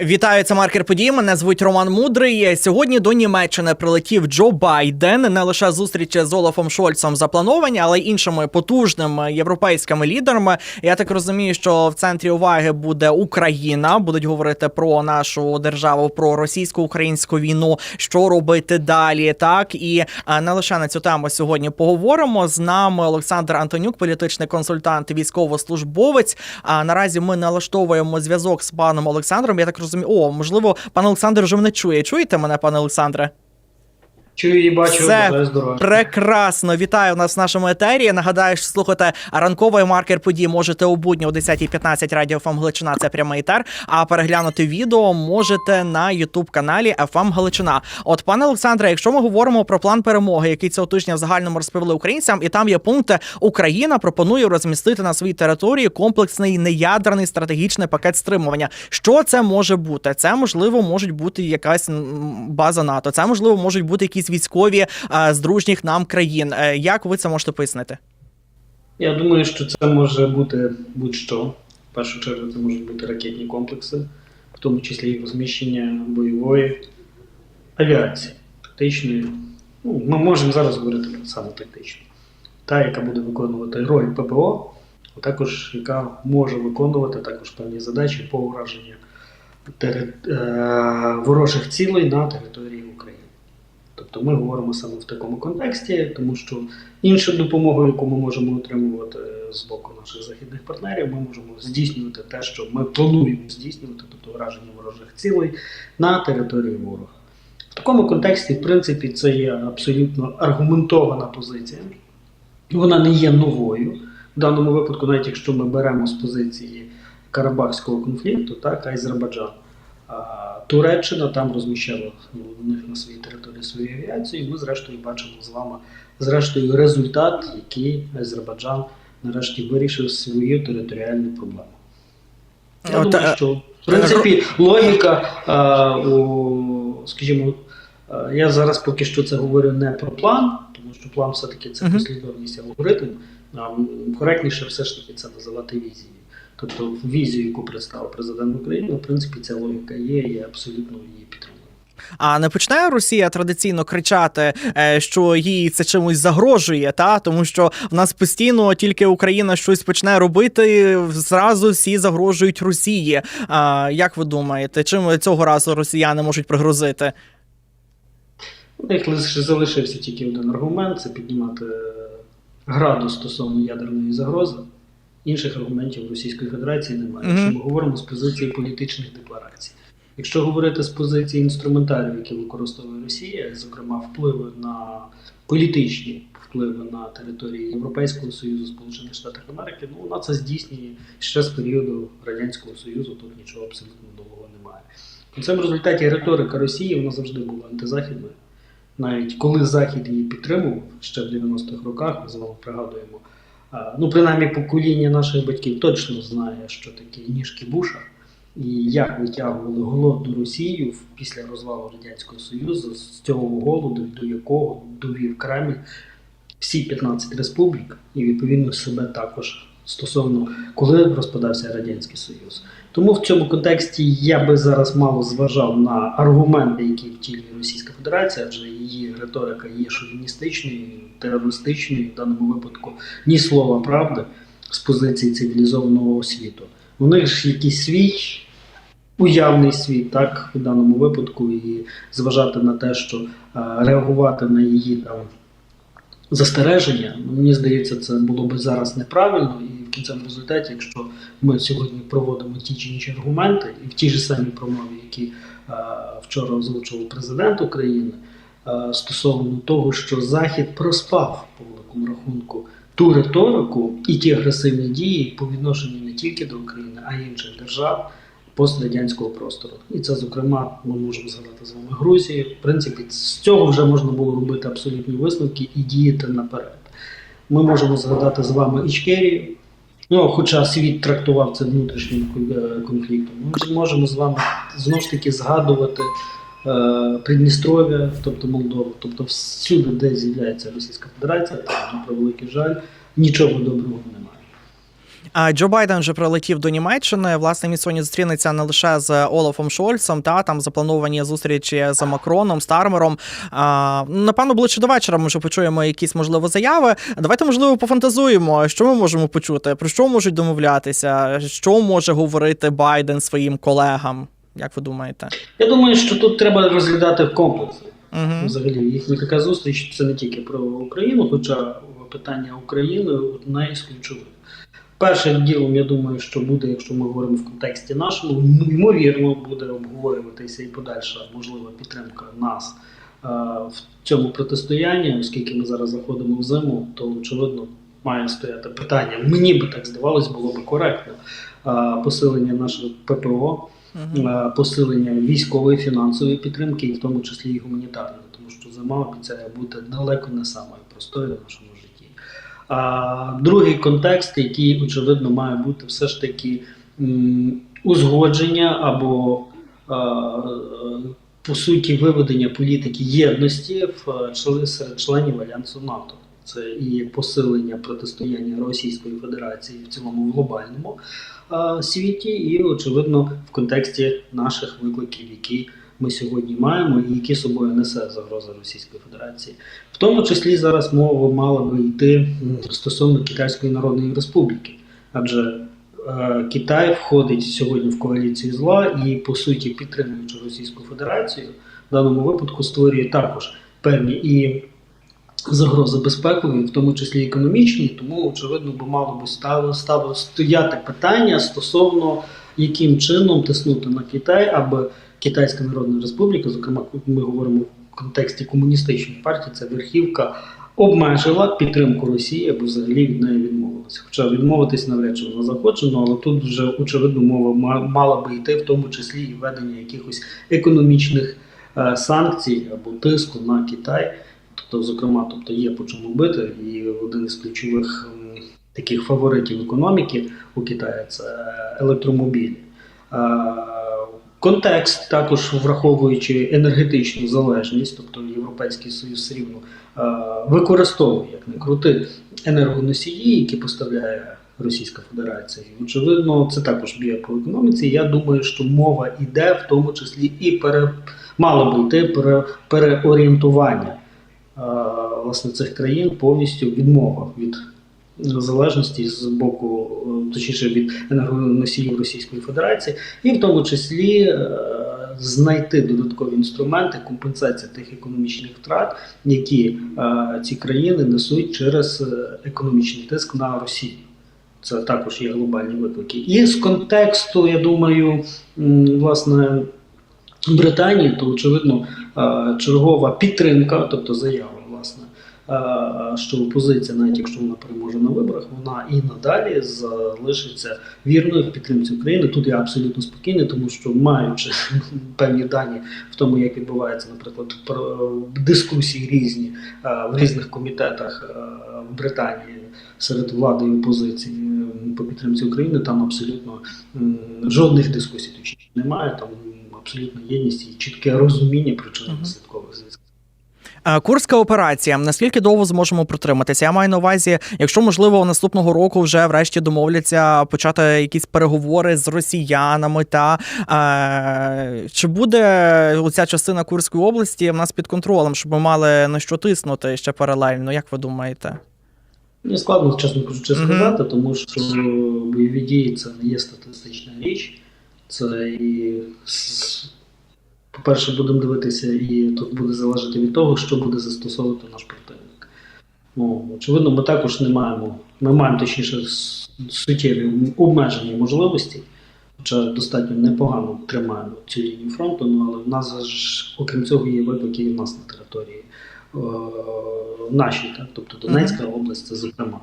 Вітаю, це маркер подій. Мене звуть Роман Мудрий. Сьогодні до Німеччини прилетів Джо Байден. Не лише зустрічі з Олафом Шольцом заплановані, але й іншими потужними європейськими лідерами. Я так розумію, що в центрі уваги буде Україна. Будуть говорити про нашу державу, про російсько-українську війну, що робити далі. Так і не лише на цю тему сьогодні поговоримо. З нами Олександр Антонюк, політичний консультант, військовослужбовець. А наразі ми налаштовуємо зв'язок з паном Олександром. Я так розумію, о, можливо, пан Олександр вже мене чує. Чуєте мене, пане Олександре? Чую і бачу, бажаю здоров'я. Прекрасно, вітаю нас в нашому етері. Нагадаю, що слухайте ранковий маркер подій можете у будні о 10.15 радіо ФМ Галичина. Це прямий етер. А переглянути відео можете на Ютуб каналі ФМ Галичина. От, пане Олександре, якщо ми говоримо про план перемоги, який цього тижня в загальному розповіли українцям, і там є пункти Україна пропонує розмістити на своїй території комплексний неядерний стратегічний пакет стримування. Що це може бути? Це можливо можуть бути якась база НАТО. Це можливо можуть бути якісь військові а, з дружніх нам країн. Е, Як ви це можете пояснити? Я думаю, що це може бути будь-що. В першу чергу це можуть бути ракетні комплекси, в тому числі і розміщення бойової авіації, тактичної. Ну, ми можемо зараз говорити про саме тактичну. Та, яка буде виконувати роль ППО, а також яка може виконувати також певні задачі по ураженню тери... е... ворожих цілей на території України. Тобто ми говоримо саме в такому контексті, тому що іншу допомогу, яку ми можемо отримувати з боку наших західних партнерів, ми можемо здійснювати те, що ми плануємо здійснювати, тобто враження ворожих цілей на території ворога. В такому контексті, в принципі, це є абсолютно аргументована позиція. Вона не є новою. В даному випадку, навіть якщо ми беремо з позиції Карабахського конфлікту, так, Азербайджан. Туреччина там розміщала у них на своїй території свою авіацію, і ми зрештою бачимо з вами зрештою результат, який Азербайджан нарешті вирішив свою територіальну проблему. Я От, думаю, е, що в принципі логіка, а, у, скажімо, я зараз поки що це говорю не про план, тому що план все-таки це послідовність алгоритм. А коректніше все ж таки це називати візією. Тобто візію, яку представив президент України, в принципі, ця логіка є, і я абсолютно її підтримую. А не почне Росія традиційно кричати, е, що їй це чимось загрожує, та тому що в нас постійно тільки Україна щось почне робити, зразу всі загрожують Росії. А як ви думаєте, чим цього разу росіяни можуть пригрозити? У них лише залишився тільки один аргумент це піднімати градус стосовно ядерної загрози. Інших аргументів Російської Федерації немає. Якщо ми говоримо з позиції політичних декларацій. Якщо говорити з позиції інструментарів, які використовує Росія, зокрема впливи на політичні впливи на території Європейського Союзу, Сполучених Штатів Америки, ну вона це здійснює ще з періоду Радянського Союзу, тут нічого абсолютно нового немає. У цьому результаті риторика Росії вона завжди була антизахідною. Навіть коли Захід її підтримував ще в 90-х роках, ми з вами пригадуємо, ну принаймні покоління наших батьків точно знає, що таке ніжки Буша, і як витягували голодну Росію після розвалу Радянського Союзу з цього голоду, до якого довів Кремль всі 15 республік, і відповідно себе також стосовно коли розпадався Радянський Союз. Тому в цьому контексті я би зараз мало зважав на аргументи, які втілює Російська Федерація, адже її риторика є шовіністичною, терористичною, в даному випадку ні слова правди з позиції цивілізованого світу. У них ж якийсь свій уявний світ, так, в даному випадку, і зважати на те, що е, реагувати на її там застереження, ну, мені здається, це було би зараз неправильно, і в кінцевому результаті, якщо ми сьогодні проводимо ті чи інші аргументи, і в тій же самій промові, які е, вчора озвучував президент України, е, стосовно того, що Захід проспав по великому рахунку ту риторику і ті агресивні дії по відношенню не тільки до України, а й інших держав пострадянського простору. І це, зокрема, ми можемо згадати з вами Грузію. В принципі, з цього вже можна було робити абсолютні висновки і діяти наперед. Ми можемо згадати з вами Ічкерію. Ну, хоча світ трактував це внутрішнім е, конфліктом, ми можемо з вами знову ж таки згадувати е, Придністров'я, тобто Молдову, тобто всюди, де з'являється Російська Федерація, там, на превеликий жаль, нічого доброго немає. А Джо Байден вже прилетів до Німеччини. Власне, він сьогодні зустрінеться не лише з Олафом Шольцем, та там заплановані зустрічі з Макроном, Стармером. А, напевно, ближче до вечора ми вже почуємо якісь можливо заяви. Давайте, можливо, пофантазуємо, що ми можемо почути, про що можуть домовлятися, що може говорити Байден своїм колегам. Як ви думаєте? Я думаю, що тут треба розглядати в комплексі. Угу. Взагалі, їхня така зустріч це не тільки про Україну, хоча питання України одне із ключових. Першим ділом, я думаю, що буде, якщо ми говоримо в контексті нашому, ймовірно, буде обговорюватися і подальша можлива підтримка нас е, в цьому протистоянні, оскільки ми зараз заходимо в зиму, то очевидно має стояти питання. Мені би так здавалось, було б коректно е, посилення нашого ППО. Е, посилення військової фінансової підтримки, і в тому числі і гуманітарної, тому що зима обіцяє бути далеко не самою простою в нашому житті. А другий контекст, який очевидно має бути все ж таки узгодження або е, по суті виведення політики єдності в е, серед членів альянсу НАТО. Це і посилення протистояння Російської Федерації в цілому глобальному світі, і очевидно в контексті наших викликів, які ми сьогодні маємо, і які собою несе загроза Російської Федерації. В тому числі зараз мова мала би йти стосовно Китайської Народної Республіки, адже е, Китай входить сьогодні в коаліцію зла і, по суті, підтримуючи Російську Федерацію, в даному випадку створює також певні і загрози безпекові, в тому числі економічні, тому очевидно би мало би стало, стало стояти питання стосовно яким чином тиснути на Китай, аби Китайська Народна Республіка, зокрема, ми говоримо в контексті комуністичної партії, це верхівка. Обмежила підтримку Росії або взагалі від неї відмовилася. Хоча відмовитись навряд чи вона захоче, ну, але тут вже очевидно мова мала би йти, в тому числі і введення якихось економічних е, санкцій або тиску на Китай. Тобто, зокрема, тобто є по чому бити, і один із ключових таких фаворитів економіки у Китаї це електромобілі. Контекст, також враховуючи енергетичну залежність, тобто Європейський Союз все рівно е, використовує як не крути енергоносії, які поставляє Російська Федерація. І, очевидно, це також б'є по економіці. Я думаю, що мова йде в тому числі і пере, мало би пере, переорієнтування е, власне цих країн повністю відмова від залежності з боку, е, точніше від енергоносіїв Російської Федерації, і в тому числі е, знайти додаткові інструменти компенсації тих економічних втрат, які е, ці країни несуть через економічний тиск на Росію. Це також є глобальні виклики. І з контексту, я думаю, власне. Британії, то очевидно чергова підтримка, тобто заява, що опозиція, навіть якщо вона переможе на виборах, вона і надалі залишиться вірною в підтримці України. Тут я абсолютно спокійний, тому що маючи певні дані в тому, як відбуваються, наприклад, дискусії різні е, в різних комітетах е, в Британії серед влади і опозиції по підтримці України, там абсолютно жодних дискусій точніше немає. Там абсолютна єдність і чітке розуміння причинно-наслідкових зв'язків. Е, Курська операція. Наскільки довго зможемо протриматися? Я маю на увазі, якщо можливо наступного року вже врешті домовляться почати якісь переговори з росіянами, та е, чи буде оця частина Курської області в нас під контролем, щоб ми мали на що тиснути ще паралельно? Як ви думаєте? Мені складно, чесно кажучи, сказати, тому що бойові дії це не є статистична річ. Це і по-перше, будемо дивитися, і тут буде залежати від того, що буде застосовувати наш противник. Ну, очевидно, ми також не маємо, ми маємо точніше суттєві обмежені можливості, хоча достатньо непогано тримаємо цю лінію фронту, ну, але в нас ж, окрім цього, є виклики і в нас на території е, нашій, так? тобто Донецька область, це зокрема.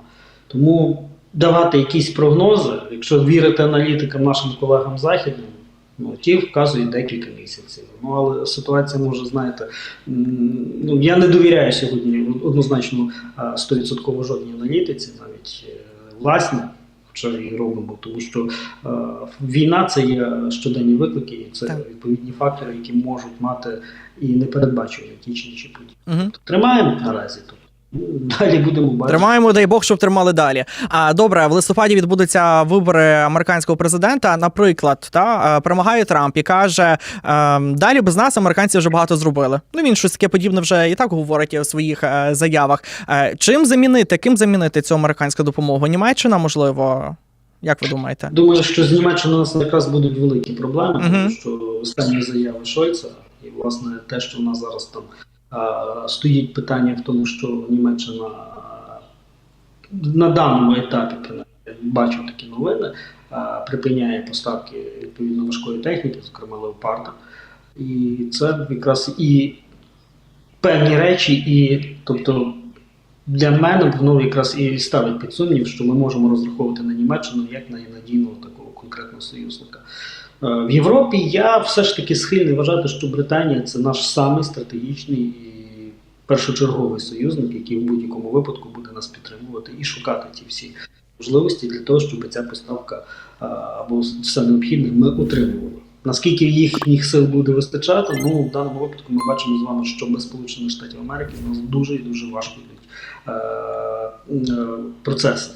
Тому давати якісь прогнози, якщо вірити аналітикам, нашим колегам західним, ну, ті вказують декілька місяців. Ну, але ситуація може, знаєте, ну, я не довіряю сьогодні однозначно а, 100% жодній аналітиці, навіть е, власні, хоча і робимо, тому що е, війна це є щоденні виклики, і це Так. відповідні фактори, які можуть мати і непередбачувані ті чи інші події. Угу. Тримаємо наразі тут. Далі будемо бачити. Тримаємо, дай Бог, щоб тримали далі. А добре, в листопаді відбудуться вибори американського президента. Наприклад, та е, перемагає Трамп і каже: е, далі без нас американці вже багато зробили. Ну він щось таке подібне вже і так говорить у своїх е, заявах. Чим замінити? Ким замінити цю американську допомогу? Німеччина, можливо. Як ви думаєте? Думаю, що з Німеччини у нас якраз будуть великі проблеми, Мгм. тому що останні заяви Шойца, і власне те, що в нас зараз там стоїть питання в тому, що Німеччина на даному етапі бачу такі новини, припиняє поставки відповідно важкої техніки, зокрема леопарда. І це якраз і певні речі, і тобто для мене воно якраз і ставить під сумнів, що ми можемо розраховувати на Німеччину як на надійного такого конкретного союзника. Е, В Європі я все ж таки схильний вважати, що Британія це наш самий стратегічний і першочерговий союзник, який в будь-якому випадку буде нас підтримувати і шукати ті всі можливості для того, щоб ця поставка або все необхідне ми отримували. Наскільки їхніх сил буде вистачати, ну в даному випадку ми бачимо з вами, що без Сполучених Штатів Америки в нас дуже і дуже важко йдуть е, е, процеси.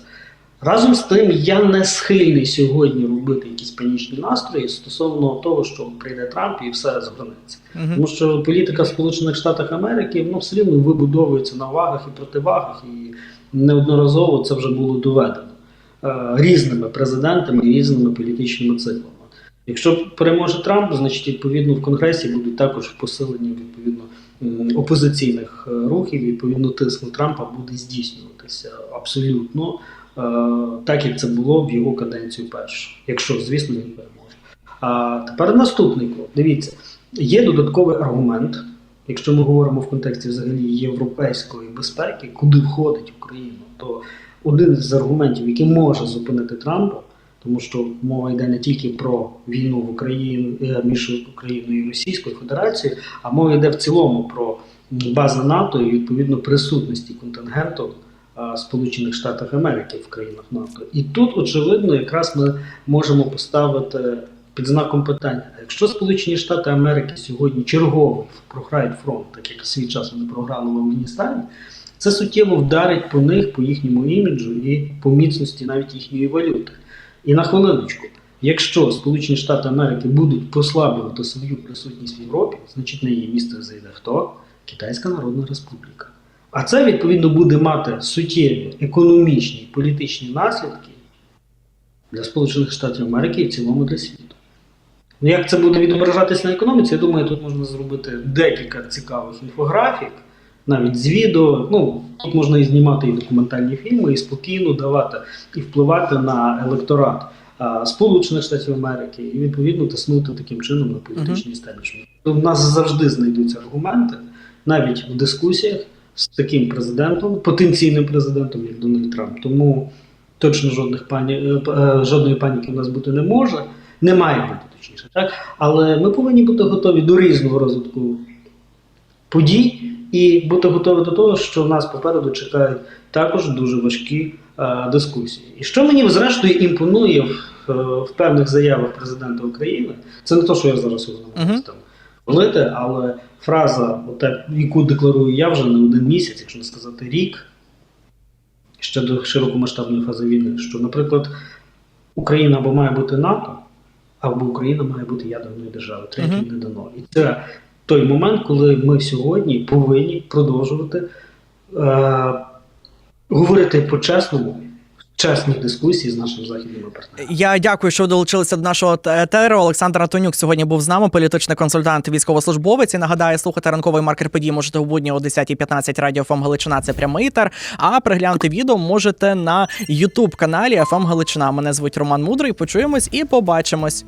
Разом з тим, я не схильний сьогодні робити якісь панічні настрої стосовно того, що прийде Трамп і все згорнеться. Мгм. Тому що політика Сполучених Штатів Америки ну, все рівно вибудовується на вагах і противагах, і неодноразово це вже було доведено е, різними президентами і різними політичними циклами. Якщо переможе Трамп, значить відповідно в Конгресі будуть також посилення відповідно опозиційних е, рухів. Відповідно, тиск на Трампа буде здійснюватися абсолютно так, як це було в його каденцію першу, якщо, звісно, він переможе. А тепер наступний крок. Дивіться, є додатковий аргумент, якщо ми говоримо в контексті взагалі європейської безпеки, куди входить Україна, то один з аргументів, який може зупинити Трампа, тому що мова йде не тільки про війну в Україні е, між Україною і Російською Федерацією, а мова йде в цілому про бази НАТО і відповідно присутності контингенту Сполучених Штатів Америки в країнах НАТО. І тут, очевидно, якраз ми можемо поставити під знаком питання: якщо Сполучені Штати Америки сьогодні черговий програють фронт, так як свій час вони програли в Афганістані, це суттєво вдарить по них, по їхньому іміджу і по міцності навіть їхньої валюти. І на хвилиночку, якщо Сполучені Штати Америки будуть послаблювати свою присутність в Європі, значить на її місце зайде хто? Китайська Народна Республіка. А це відповідно буде мати суттєві економічні і політичні наслідки для Сполучених Штатів Америки і в цілому для світу. Ну, як це буде відображатись на економіці, я думаю, тут можна зробити декілька цікавих інфографік, навіть з відео. Ну, тут можна і знімати і документальні фільми, і спокійно давати і впливати на електорат а, Сполучених Штатів Америки, і відповідно тиснути таким чином на політичний істеблішмент. То в нас завжди знайдуться аргументи, навіть в дискусіях з таким президентом, потенційним президентом, як Дональд Трамп. Тому точно жодних пані, е, е, жодної паніки в нас бути не може, не має бути точніше. Так? Але ми повинні бути готові до різного розвитку подій і бути готові до того, що нас попереду чекають також дуже важкі е, дискусії. І що мені зрештою імпонує в, е, в певних заявах президента України, це не те, що я зараз його намагаюся Мгм. там хвалити, але фраза, яку декларую я вже не один місяць, якщо не сказати рік, ще до широкомасштабної фази війни, що, наприклад, Україна або має бути НАТО, або Україна має бути ядерною державою. Третє Мгм. не дано. І це той момент, коли ми сьогодні повинні продовжувати е, говорити по-чесному, чесних дискусій з нашими західними партнерами. Я дякую, що долучилися до нашого етеру. Олександр Антонюк сьогодні був з нами, політичний консультант, військовослужбовець. І нагадаю, слухати ранковий маркер подій можете у будні о 10.15 радіо ФМ Галичина. Це прямий етер. А приглянути відео можете на Ютуб каналі ФМ Галичина. Мене звуть Роман Мудрий. Почуємось і побачимось.